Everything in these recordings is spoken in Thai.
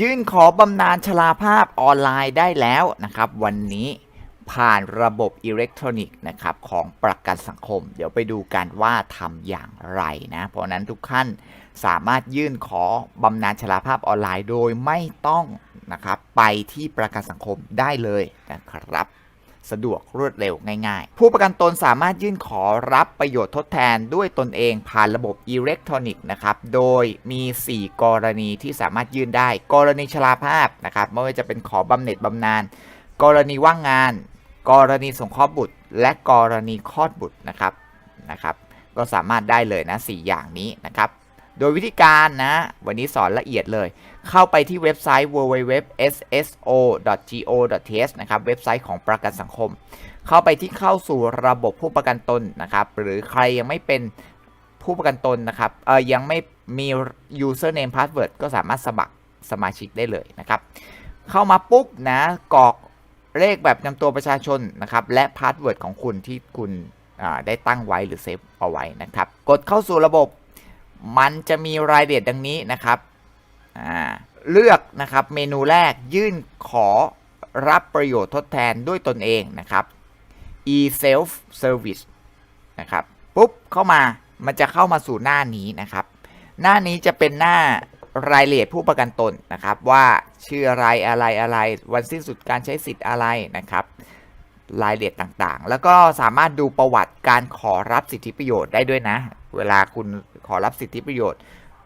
ยื่นขอบำนาญชราภาพออนไลน์ได้แล้วนะครับ วันนี้ผ่านระบบอิเล็กทรอนิกส์นะครับของประกันสังคม เดี๋ยวไปดูกันว่าทำอย่างไรนะ เพราะนั้นทุกท่านสามารถยื่นขอบำนาญชราภาพออนไลน์โดยไม่ต้องนะครับไปที่ประกันสังคมได้เลยนะครับ สะดวกรวดเร็วง่ายๆ ผู้ประกันตนสามารถยื่นขอรับประโยชน์ทดแทนด้วยตนเองผ่านระบบอิเล็กทรอนิกส์นะครับ โดยมี 4 กรณีที่สามารถยื่นได้ กรณีชราภาพนะครับไม่ว่าจะเป็นขอบำเหน็จบำนาญ กรณีว่างงาน กรณีสงเคราะห์บุตร และกรณีคลอดบุตรนะครับนะครับ ก็สามารถได้เลยนะ 4 อย่างนี้นะครับ โดยวิธีการนะ วันนี้สอนละเอียดเลย เข้าไปที่เว็บไซต์ www.sso.go.th นะครับ เว็บไซต์ของประกันสังคม เข้าไปที่เข้าสู่ระบบผู้ประกันตนนะครับ หรือใครยังไม่เป็นผู้ประกันตนนะครับ เออยังไม่มี username password ก็สามารถสมัครสมาชิกได้เลยนะครับ เข้ามาปุ๊บนะกรอกเลขแบบนำตัวประชาชนนะครับ และพาสเวิร์ดของคุณที่คุณอ่าได้ตั้งไว้หรือเซฟเอาไว้นะครับ กดเข้าสู่ระบบ มันจะมีรายละเอียดดังนี้นะครับ เลือกนะครับเมนูแรกยื่นขอรับประโยชน์ทดแทนด้วยตนเองนะครับ e-self service นะครับปุ๊บเข้ามามันจะเข้ามาสู่หน้านี้นะครับ หน้านี้จะเป็นหน้ารายละเอียดผู้ประกันตนนะครับ ว่าชื่ออะไรอะไรอะไร วันสิ้นสุดการใช้สิทธิ์อะไรนะครับรายละเอียดต่างๆ แล้วก็สามารถดูประวัติการขอรับสิทธิประโยชน์ได้ด้วยนะ เวลาคุณขอรับสิทธิประโยชน์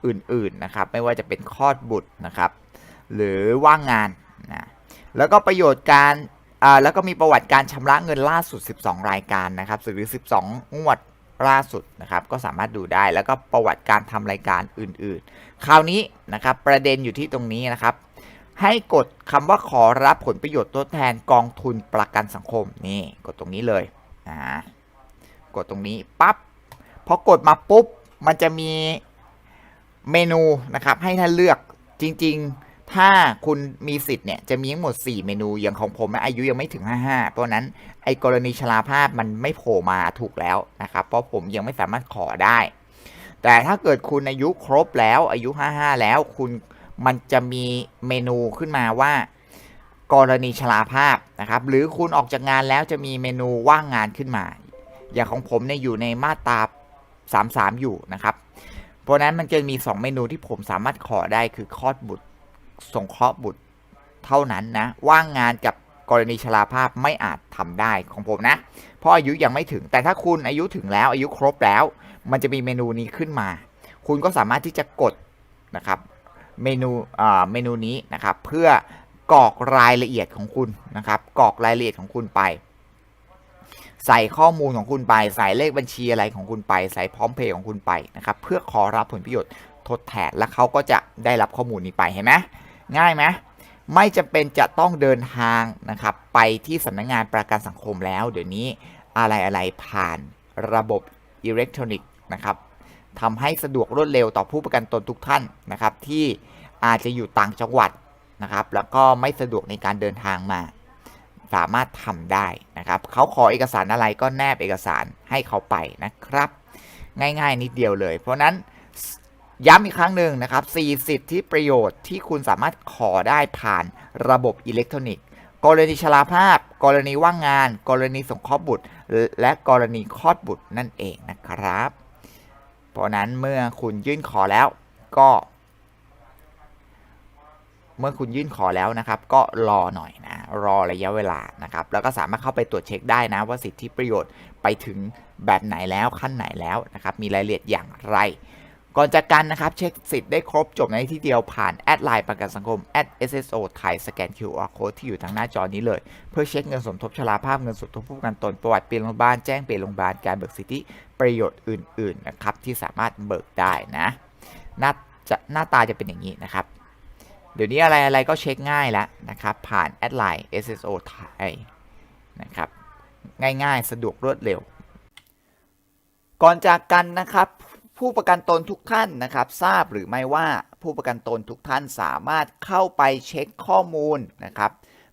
อื่นๆนะครับ ไม่ว่าจะเป็นคลอดบุตรนะครับ หรือว่างงานนะแล้วก็ประโยชน์การแล้วก็มีประวัติการชำระเงินล่าสุด 12 รายการนะครับหรือ 12 งวดล่าสุดนะครับ ก็สามารถดูได้แล้วก็ประวัติการทำรายการอื่นๆ คราวนี้นะครับประเด็นอยู่ที่ตรงนี้นะครับ ให้กดคำว่าขอรับผลประโยชน์ทดแทนกองทุนประกันสังคมนี่กดตรงนี้เลยนะกดตรงนี้ปั๊บพอกดมาปุ๊บมันจะมี เมนูนะครับให้ท่านเลือกจริง ๆ ถ้าคุณมีสิทธิ์เนี่ยจะมีทั้งหมด 4 เมนูอย่างของผมอายุยังไม่ถึง 55 เพราะฉะนั้นไอ้กรณีชราภาพมันไม่โผล่มาถูกแล้วนะครับ เพราะผมยังไม่สามารถขอได้ แต่ถ้าเกิดคุณอายุครบแล้วอายุ 55 แล้วคุณมันจะมีเมนูขึ้นมาว่า กรณีชราภาพนะครับ หรือคุณออกจากงานแล้วจะมีเมนูว่างงานขึ้นมา อย่างของผมเนี่ยอยู่ในมาตรา33 อยู่นะครับ เพราะนั้นมันจะมี 2 เมนูที่ผมสามารถขอได้คือคลอดบุตรส่งเคราะห์บุตรเท่านั้นนะ ว่างงานกับกรณีชราภาพไม่อาจทำได้ของผมนะ เพราะอายุยังไม่ถึง แต่ถ้าคุณอายุถึงแล้วอายุครบแล้ว มันจะมีเมนูนี้ขึ้นมา คุณก็สามารถที่จะกดนะครับเมนูอ่าเมนูนี้นะครับ เพื่อกรอกรายละเอียดของคุณนะครับกรอกรายละเอียดของคุณไป ใส่ข้อมูลของคุณไป ใส่เลขบัญชีอะไรของคุณไป ใส่พร้อมเพย์ของคุณไปนะครับเพื่อขอรับผลประโยชน์ทดแทนและเขาก็จะได้รับข้อมูลนี้ไปเห็นไหมง่ายไหมไม่จำเป็นจะต้องเดินทางนะครับไปที่สำนักงานประกันสังคมแล้ว เดี๋ยวนี้อะไรอะไรผ่านระบบอิเล็กทรอนิกส์นะครับทำให้สะดวกรวดเร็วต่อผู้ประกันตนทุกท่านนะครับที่อาจจะอยู่ต่างจังหวัดนะครับแล้วก็ไม่สะดวกในการเดินทางมา สามารถทำได้นะครับเขาขอเอกสารอะไรก็แนบเอกสารให้เขาไปนะครับ ง่ายๆนิดเดียวเลย เพราะนั้นย้ำอีกครั้งหนึ่งนะครับ4สิทธิประโยชน์ที่คุณสามารถขอได้ผ่านระบบอิเล็กทรอนิกส์ กรณีชราภาพ กรณีว่างงาน กรณีสงเคราะห์บุตร และกรณีคลอดบุตรนั่นเองนะครับ เพราะนั้นเมื่อคุณยื่นขอแล้วก็ เมื่อคุณยื่นขอแล้วนะครับ ก็รอหน่อยนะ รอระยะเวลานะครับ แล้วก็สามารถเข้าไปตรวจเช็คได้นะว่าสิทธิประโยชน์ไปถึงแบบไหนแล้วขั้นไหนแล้วนะครับ มีรายละเอียดอย่างไรก่อนจากกันนะครับ เช็คสิทธิ์ได้ครบจบในที่เดียวผ่านแอดไลน์ประกันสังคม @sso ไทยสแกน QR code ที่อยู่ทางหน้าจอนี้เลย เพื่อเช็คเงินสมทบชราภาพเงินสมทบผู้ประกันตนประวัติเปลี่ยนโรงพยาบาลแจ้งเปลี่ยนโรงพยาบาลการเบิกสิทธิประโยชน์อื่นๆนะครับที่สามารถเบิกได้นะหน้าจะหน้าตาจะเป็นอย่างนี้นะครับ เดี๋ยวนี้อะไรอะไรก็เช็คง่ายแล้วนะครับ ผ่านแอดไลน์ SSO ไทยนะครับ ง่ายๆ สะดวกรวดเร็ว ก่อนจากกันนะครับผู้ประกันตนทุกท่านนะครับ ทราบหรือไม่ว่าผู้ประกันตนทุกท่านสามารถเข้าไปเช็คข้อมูลนะครับ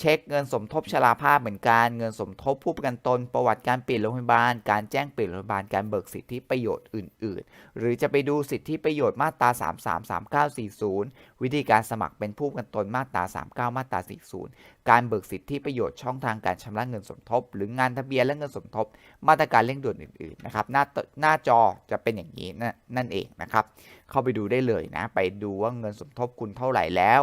เช็คเงินสมทบชราภาพเหมือนกัน เงินสมทบผู้ประกันตน ประวัติการเปลี่ยนโรงพยาบาล การแจ้งเปลี่ยนโรงพยาบาล การเบิกสิทธิประโยชน์อื่น ๆ หรือจะไปดูสิทธิประโยชน์มาตรา 33 39 40 วิธีการสมัครเป็นผู้ประกันตนมาตรา 39 มาตรา 40 การเบิกสิทธิประโยชน์ช่องทางการชำระเงินสมทบ หรืองานทะเบียนและเงินสมทบ มาตรการเร่งด่วนอื่น ๆ นะครับ หน้าหน้าจอจะเป็นอย่างนี้นั่นเองนะครับ เข้าไปดูได้เลยนะ ไปดูว่าเงินสมทบคุณเท่าไหร่แล้ว